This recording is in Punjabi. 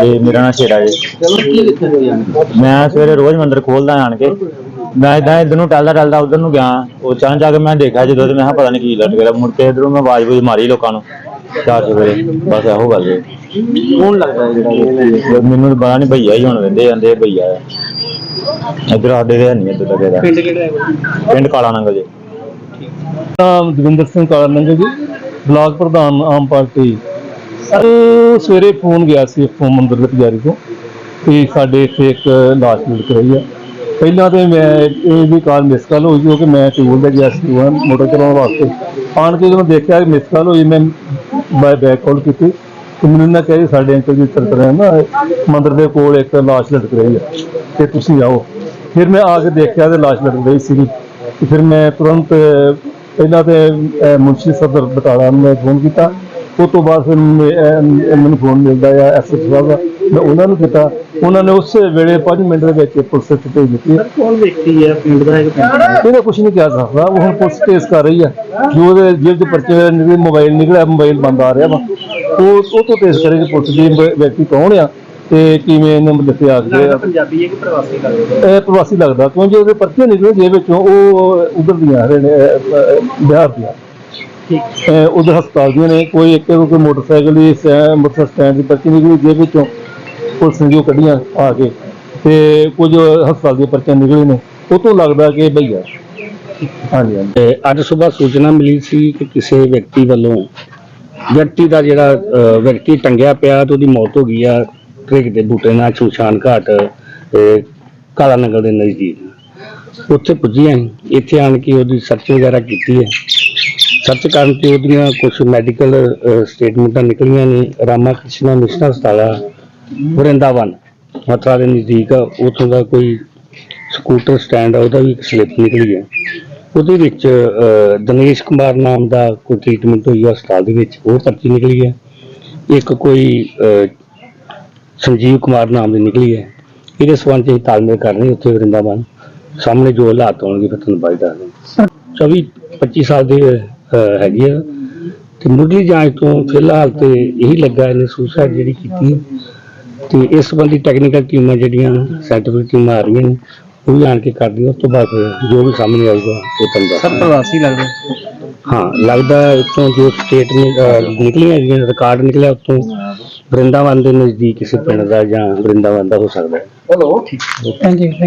ਤੇ ਮੇਰਾ ਨਾਮ ਸ਼ੇਰਾ ਜੀ। ਚਲੋ ਕੀ ਲਿਖਿਆ ਹੋਇਆ? ਮੈਂ ਸਵੇਰੇ ਰੋਜ਼ ਮੰਦਰ ਖੋਲਦਾ ਆਣ ਕੇ। ਮੈਂ ਇਦਾਂ ਇਧਰ ਨੂੰ ਟਲਦਾ ਟਲਦਾ ਉਧਰ ਨੂੰ ਗਿਆ। ਉਹ ਚਾਂ ਜਾ ਕੇ ਮੈਂ ਦੇਖਿਆ ਜਦੋਂ ਤੇ ਮੈਂ ਕਿਹਾ ਪਤਾ ਨਹੀਂ ਕੀ ਲੱਗ ਗਿਆ। ਮੁੜ ਕੇ ਇਧਰੋਂ ਮੈਂ ਆਵਾਜ਼ ਬੂਝ ਮਾਰੀ ਲੋਕਾਂ ਨੂੰ ਚਾਰ ਸਵੇਰੇ ਬਸ ਇਹੋ ਗੱਲ ਹੈ। ਕੌਣ ਲੱਗਦਾ ਹੈ ਜਿਹੜਾ ਇਹ? ਮੈਨੂੰ ਤਾਂ ਪਤਾ ਨਹੀਂ ਭਈਆ ਹੀ ਹੁਣ ਵੰਦੇ ਜਾਂਦੇ ਭਈਆ ਆ। ਇਧਰ ਸਾਡੇ ਦੇ ਨਹੀਂ ਇੱਧਰ ਤੱਕ ਇਹਦਾ। ਪਿੰਡ ਕਿਹੜਾ ਹੈ ਪਿੰਡ ਕਾਲਾ ਨੰਗਲ ਜੀ। ਨਾਮ ਦਵਿੰਦਰ ਸਿੰਘ ਕਾਲਾ ਨੰਗਲ ਜੀ ਬਲਾਕ ਪ੍ਰਧਾਨ ਆਮ ਪਾਰਟੀ। ਸਰ ਸਵੇਰੇ ਫੋਨ ਗਿਆ ਸੀ ਫੋਨ ਮੰਦਰ ਦੇ ਪੁਜਾਰੀ ਤੋਂ ਕਿ ਸਾਡੇ ਇੱਥੇ ਇੱਕ ਲਾਸ਼ ਮਿਲ ਰਹੀ ਹੈ ਪਹਿਲਾਂ ਤੇ ਮੈਂ ਇਹ ਵੀ ਕਾਰ ਮਿਸ ਕਾਲ ਹੋਈ ਕਿਉਂਕਿ ਮੈਂ ਟੂਲ ਦਾ ਗਿਆ ਸੀ ਉਹ ਮੋਟਰ ਚਲਾਉਣ ਵਾਸਤੇ। ਆਣ ਕੇ ਜਦੋਂ ਦੇਖਿਆ ਕਿ ਮਿਸ ਕਾਲ ਹੋਈ, ਮੈਂ ਬਾਈ ਬੈਕ ਕਾਲ ਕੀਤੀ। ਤੇ ਮੈਨੂੰ ਇਹਨਾਂ ਕਿਹਾ ਜੀ ਸਾਡੇ ਅੰਕਲ ਜੀ ਤਰਤਰ ਹੈ ਨਾ, ਮੰਦਰ ਦੇ ਕੋਲ ਇੱਕ ਲਾਸ਼ ਲਟਕ ਰਹੀ ਹੈ ਤੇ ਤੁਸੀਂ ਆਓ। ਫਿਰ ਮੈਂ ਆ ਕੇ ਦੇਖਿਆ ਤੇ ਲਾਸ਼ ਲਟਕ ਰਹੀ ਸੀ ਫਿਰ ਮੈਂ ਤੁਰੰਤ ਪਹਿਲਾਂ ਤੇ ਮੁਨਸ਼ੀ ਸਦਰ ਬਟਾਲਾ ਨੂੰ ਮੈਂ ਫੋਨ ਕੀਤਾ। ਉਸ ਤੋਂ ਬਾਅਦ ਫਿਰ ਮੈਂ- ਅਹ, ਮੈਨੂੰ ਫੋਨ ਮਿਲਦਾ ਆ ਐਸਐਸ ਸਾਹਿਬ ਦਾ। ਮੈਂ ਉਹਨਾਂ ਨੂੰ ਕੀਤਾ। ਉਹਨਾਂ ਨੇ ਉਸੇ ਵੇਲੇ 5 ਮਿੰਟ ਦੇ ਵਿੱਚ ਪੁਲਿਸ ਇੱਥੇ ਭੇਜ ਦਿੱਤੀ। ਕੌਣ ਵਿਅਕਤੀ ਹੈ ਪਿੰਡ ਦਾ ਹੈ ਕਿ ਪਿੰਡ ਦਾ ਇਹਦਾ ਕੁਝ ਨਹੀਂ ਕਹਿ ਸਕਦਾ ਉਹ ਹੁਣ ਪੁਲਿਸ ਕੇਸ ਕਰ ਰਹੀ ਆ। ਜੋ ਉਹਦੇ ਦੇ ਪਰਚੇ ਨਿਕਲੇ ਮੋਬਾਈਲ ਨਿਕਲਿਆ ਮੋਬਾਈਲ ਬੰਦ ਆ ਰਿਹਾ ਵਾ। ਉਹ ਉਹ ਤੋਂ ਕੇਸ ਕਰੇਗੀ ਪੁਲਿਸ ਦੀ ਵਿਅਕਤੀ ਕੌਣ ਆ ਤੇ ਕਿਵੇਂ ਇਹਨੂੰ ਦੱਸਿਆ ਆ। ਲੱਗਦਾ ਪੰਜਾਬੀ ਹੈ ਕਿ ਪ੍ਰਵਾਸੀ ਲੱਗਦਾ ਇਹ ਪ੍ਰਵਾਸੀ ਲੱਗਦਾ ਕਿਉਂਕਿ ਉਹਦੇ ਪਰਚੇ ਨਿਕਲੇ ਜੇ ਵਿੱਚੋਂ ਉਹ ਉਧਰ ਦੀਆਂ ਰਹੇ ਨੇ ਅਹ, ਅਹ, ਬਿਹਾਰ ਦੀਆਂ। ਉਧਰ ਹਸਪਤਾਲ ਦੀਆਂ ਨੇ ਕੋਈ ਇੱਕ ਕੋਈ ਮੋਟਰਸਾਈਕਲ ਦੀ ਸਟੈ- ਮੋਟਰਸਾਈਕਲ ਸਟੈਂਡ ਦੀ ਪਰਚੀ ਨਿਕਲੀ ਜਿਹਦੇ ਵਿੱਚੋਂ ਪੁਲਿਸ ਨੇ ਜੋ ਕੱਢੀਆਂ ਆ ਕੇ ਤੇ ਕੁਝ ਹਸਪਤਾਲ ਦੀਆਂ ਪਰਚੀਆਂ ਨਿਕਲੀਆਂ ਨੇ। ਉਹ ਤੋਂ ਲੱਗਦਾ ਕਿ ਇਹ ਭਈਆ ਹਾਂਜੀ ਹਾਂਜੀ। ਤੇ ਅੱਜ ਸਵੇਰ ਸੂਚਨਾ ਮਿਲੀ ਸੀ ਕਿ ਕਿਸੇ ਵਿਅਕਤੀ ਵੱਲੋਂ ਵਿਅਕਤੀ ਦਾ ਜਿਹੜਾ ਅਹ, ਵਿਅਕਤੀ ਟੰਗਿਆ ਪਿਆ ਤੇ ਉਹਦੀ ਮੌਤ ਹੋ ਗਈ ਆ। ਟ੍ਰਿਕ ਦੇ ਬੂਟੇ ਨਾਲ ਸ਼ਮਸ਼ਾਨ ਘਾਟ ਤੇ ਕਾਲਾ ਨਗਰ ਦੇ ਨਜ਼ਦੀਕ। ਉੱਥੇ ਪੁੱਜੀਆਂ ਇੱਥੇ ਆਣ ਕੇ ਉਹਦੀ ਸਰਚ ਵਗੈਰਾ ਕੀਤੀ ਹੈ। ਸਰਚ ਕਰਨ ਤੇ ਉਹਦੀਆਂ ਕੁਝ ਮੈਡੀਕਲ ਸਟੇਟਮੈਂਟਾਂ ਨਿਕਲੀਆਂ ਨੇ। ਰਾਮਾ ਕ੍ਰਿਸ਼ਨਾ ਮਿਸ਼ਨ ਹਸਪਤਾਲ ਵਰਿੰਦਾਵਨ। ਮਥੁਰਾ ਦੇ ਨਜ਼ਦੀਕ ਉੱਥੋਂ ਦਾ ਕੋਈ ਸਕੂਟਰ ਸਟੈਂਡ ਆ ਉਹਦਾ ਵੀ ਇੱਕ ਸਲਿੱਪ ਨਿਕਲੀ ਹੈ ਉਹਦੇ ਵਿੱਚ ਦਿਨੇਸ਼ ਕੁਮਾਰ ਨਾਮ ਦਾ ਕੋਈ ਟ੍ਰੀਟਮੈਂਟ ਹੋਈ ਆ ਹਸਪਤਾਲ ਦੇ ਵਿੱਚ ਉਹ ਪਰਚੀ ਨਿਕਲੀ ਹੈ ਇੱਕ ਕੋਈ ਸੰਜੀਵ ਕੁਮਾਰ ਨਾਮ ਦੀ ਨਿਕਲੀ ਹੈ ਇਹਦੇ ਸਬੰਧ 'ਚ ਅਸੀਂ ਤਾਲਮੇਲ ਕਰ ਰਹੇ ਉੱਥੇ ਵਰਿੰਦਾਵਨ। ਸਾਹਮਣੇ ਜੋ ਹਾਲਾਤ ਹੋਣਗੇ ਫਿਰ ਤੁਹਾਨੂੰ ਬਾਅਦ ਦੱਸ ਦਾਂਗੇ 24 25 ਸਾਲ ਦੇ ਹੈਗੇ ਆ। ਤੇ ਮੁੱਢਲੀ ਜਾਂਚ ਤੋਂ ਫਿਲਹਾਲ ਤੇ ਇਹੀ ਲੱਗਾ ਇਹਨੇ ਸੁਸਾਈਡ ਜਿਹੜੀ ਕੀਤੀ। ਤੇ ਇਸ ਸੰਬੰਧੀ ਟੈਕਨੀਕਲ ਟੀਮਾਂ ਜਿਹੜੀਆਂ ਸਾਇੰਟੀਫਿਕ ਟੀਮਾਂ ਆ ਰਹੀਆਂ ਨੇ ਉਹ ਵੀ ਆਣ ਕੇ ਕਰਦੀਆਂ। ਉਸ ਤੋਂ ਬਾਅਦ ਫਿਰ ਜੋ ਵੀ ਸਾਹਮਣੇ ਆਊਗਾ ਉਹ ਤੁਹਾਨੂੰ ਦਾਂਗੇ। ਪ੍ਰਵਾਸੀ ਲੱਗਦਾ? ਹਾਂ ਲੱਗਦਾ ਇੱਥੋਂ ਜੋ ਸਟੇਟਮੈਂਟ ਨਿਕਲੀਆਂ ਜਿਹੜੀਆਂ ਰਿਕਾਰਡ ਨਿਕਲਿਆ ਉੱਥੋਂ ਵਰਿੰਦਾਵਨ ਦੇ ਨਜ਼ਦੀਕ ਕਿਸੇ ਪਿੰਡ ਦਾ ਜਾਂ ਵਰਿੰਦਾਵਨ ਦਾ ਹੋ ਸਕਦਾ। ਹੈ ਥੈਂਕ ਯੂ